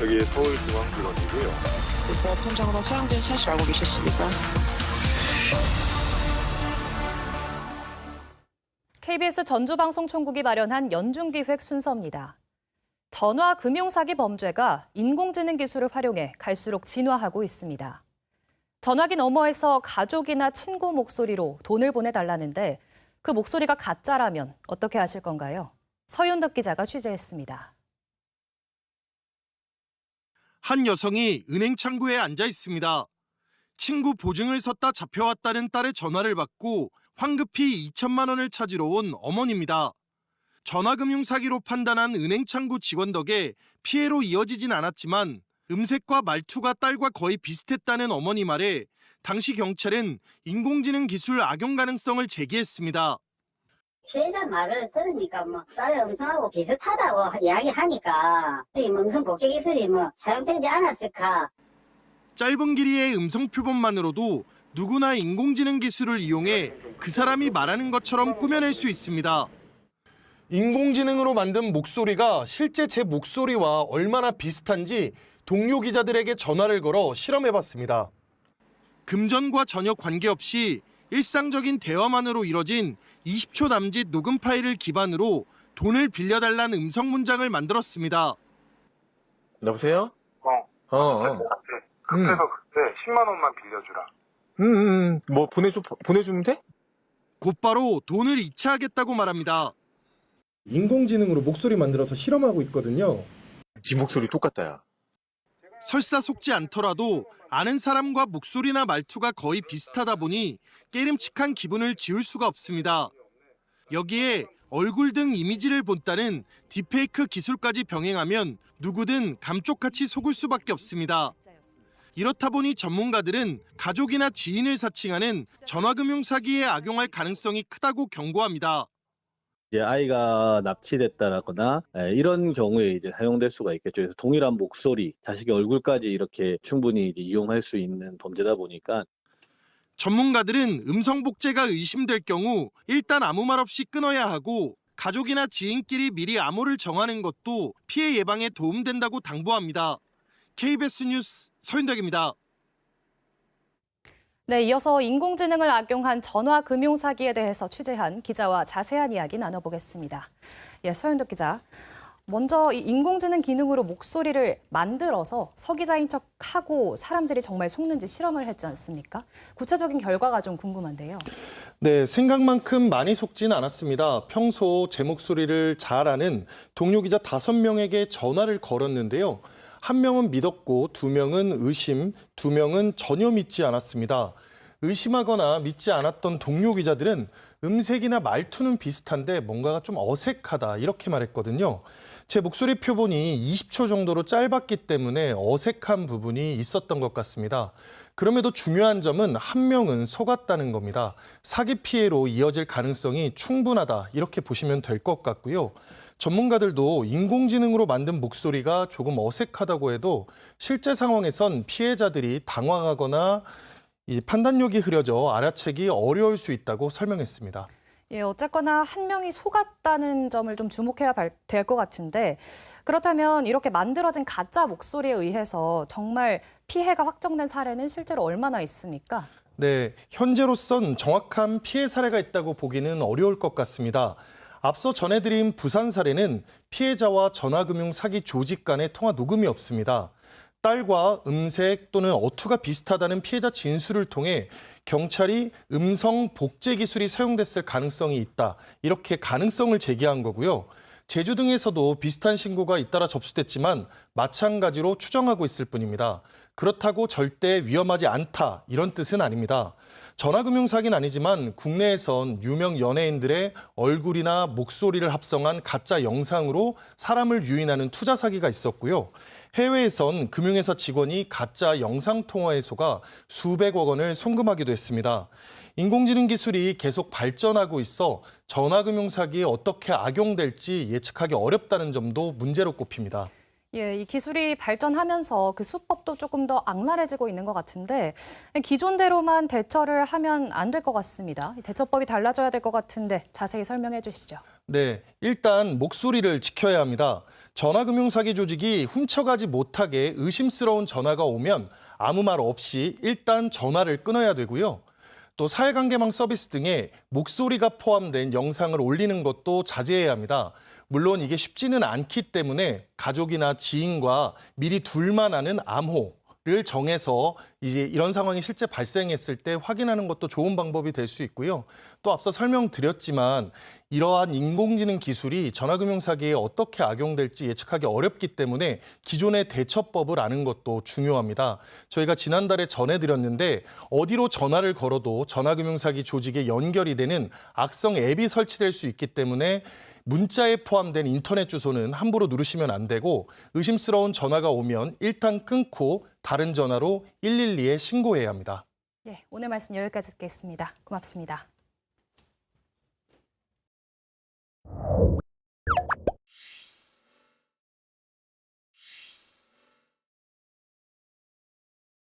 여기 서울중앙지검이고요. 보통적으로 사용된 사실 알고 계셨습니까? KBS 전주방송총국이 마련한 연중기획 순서입니다. 전화 금융사기 범죄가 인공지능 기술을 활용해 갈수록 진화하고 있습니다. 전화기 너머에서 가족이나 친구 목소리로 돈을 보내달라는데 그 목소리가 가짜라면 어떻게 하실 건가요? 서윤덕 기자가 취재했습니다. 한 여성이 은행 창구에 앉아 있습니다. 친구 보증을 섰다 잡혀왔다는 딸의 전화를 받고 황급히 2천만 원을 찾으러 온 어머니입니다. 전화금융 사기로 판단한 은행 창구 직원 덕에 피해로 이어지진 않았지만 음색과 말투가 딸과 거의 비슷했다는 어머니 말에 당시 경찰은 인공지능 기술 악용 가능성을 제기했습니다. 피해자 말을 들으니까 뭐 딸의 음성하고 비슷하다고 이야기하니까 이 음성 복제 기술이 뭐 사용되지 않았을까 짧은 길이의 음성 표본만으로도 누구나 인공지능 기술을 이용해 그 사람이 말하는 것처럼 꾸며낼 수 있습니다. 인공지능으로 만든 목소리가 실제 제 목소리와 얼마나 비슷한지 동료 기자들에게 전화를 걸어 실험해봤습니다. 금전과 전혀 관계없이 일상적인 대화만으로 이뤄진 20초 남짓 녹음 파일을 기반으로 돈을 빌려달라는 음성 문장을 만들었습니다. 여보세요? 어, 어, 어. 급해. 급해서 그때 10만 원만 빌려주라. 음, 음, 음. 뭐 보내줘, 보내주면 돼? 곧바로 돈을 이체하겠다고 말합니다. 인공지능으로 목소리 만들어서 실험하고 있거든요. 네 목소리 똑같다, 야. 설사 속지 않더라도 아는 사람과 목소리나 말투가 거의 비슷하다 보니 깨름칙한 기분을 지울 수가 없습니다. 여기에 얼굴 등 이미지를 본다는 딥페이크 기술까지 병행하면 누구든 감쪽같이 속을 수밖에 없습니다. 이렇다 보니 전문가들은 가족이나 지인을 사칭하는 전화금융 사기에 악용할 가능성이 크다고 경고합니다. 이제 아이가 납치됐다거나 예, 이런 경우에 이제 사용될 수가 있겠죠. 그래서 동일한 목소리, 자식의 얼굴까지 이렇게 충분히 이제 이용할 수 있는 범죄다 보니까 전문가들은 음성 복제가 의심될 경우 일단 아무 말 없이 끊어야 하고 가족이나 지인끼리 미리 암호를 정하는 것도 피해 예방에 도움된다고 당부합니다. KBS 뉴스 서윤덕입니다. 네, 이어서 인공지능을 악용한 전화 금융 사기에 대해서 취재한 기자와 자세한 이야기 나눠보겠습니다. 예, 서현덕 기자. 먼저 이 인공지능 기능으로 목소리를 만들어서 서 기자인 척하고 사람들이 정말 속는지 실험을 했지 않습니까? 구체적인 결과가 좀 궁금한데요. 네, 생각만큼 많이 속진 않았습니다. 평소 제 목소리를 잘 아는 동료 기자 다섯 명에게 전화를 걸었는데요. 한 명은 믿었고 두 명은 의심, 두 명은 전혀 믿지 않았습니다. 의심하거나 믿지 않았던 동료 기자들은 음색이나 말투는 비슷한데 뭔가가 좀 어색하다 이렇게 말했거든요. 제 목소리 표본이 20초 정도로 짧았기 때문에 어색한 부분이 있었던 것 같습니다. 그럼에도 중요한 점은 한 명은 속았다는 겁니다. 사기 피해로 이어질 가능성이 충분하다 이렇게 보시면 될 것 같고요. 전문가들도 인공지능으로 만든 목소리가 조금 어색하다고 해도 실제 상황에선 피해자들이 당황하거나 이 판단력이 흐려져 알아채기 어려울 수 있다고 설명했습니다. 예, 어쨌거나 한 명이 속았다는 점을 좀 주목해야 될 것 같은데 그렇다면 이렇게 만들어진 가짜 목소리에 의해서 정말 피해가 확정된 사례는 실제로 얼마나 있습니까? 네, 현재로선 정확한 피해 사례가 있다고 보기는 어려울 것 같습니다. 앞서 전해드린 부산 사례는 피해자와 전화금융 사기 조직 간의 통화 녹음이 없습니다. 딸과 음색 또는 어투가 비슷하다는 피해자 진술을 통해 경찰이 음성 복제 기술이 사용됐을 가능성이 있다. 이렇게 가능성을 제기한 거고요. 제주 등에서도 비슷한 신고가 잇따라 접수됐지만 마찬가지로 추정하고 있을 뿐입니다. 그렇다고 절대 위험하지 않다. 이런 뜻은 아닙니다. 전화금융 사기는 아니지만 국내에선 유명 연예인들의 얼굴이나 목소리를 합성한 가짜 영상으로 사람을 유인하는 투자 사기가 있었고요. 해외에선 금융회사 직원이 가짜 영상 통화에 속아 수백억 원을 송금하기도 했습니다. 인공지능 기술이 계속 발전하고 있어 전화금융 사기에 어떻게 악용될지 예측하기 어렵다는 점도 문제로 꼽힙니다. 예, 이 기술이 발전하면서 그 수법도 조금 더 악랄해지고 있는 것 같은데 기존대로만 대처를 하면 안 될 것 같습니다. 대처법이 달라져야 될 것 같은데 자세히 설명해 주시죠. 네, 일단 목소리를 지켜야 합니다. 전화금융사기 조직이 훔쳐가지 못하게 의심스러운 전화가 오면 아무 말 없이 일단 전화를 끊어야 되고요. 또 사회관계망 서비스 등에 목소리가 포함된 영상을 올리는 것도 자제해야 합니다. 물론 이게 쉽지는 않기 때문에 가족이나 지인과 미리 둘만 아는 암호를 정해서 이제 이런 상황이 실제 발생했을 때 확인하는 것도 좋은 방법이 될 수 있고요. 또 앞서 설명드렸지만 이러한 인공지능 기술이 전화금융 사기에 어떻게 악용될지 예측하기 어렵기 때문에 기존의 대처법을 아는 것도 중요합니다. 저희가 지난달에 전해드렸는데 어디로 전화를 걸어도 전화금융 사기 조직에 연결이 되는 악성 앱이 설치될 수 있기 때문에 문자에 포함된 인터넷 주소는 함부로 누르시면 안 되고 의심스러운 전화가 오면 일단 끊고 다른 전화로 112에 신고해야 합니다. 네, 오늘 말씀 여기까지 듣겠습니다. 고맙습니다.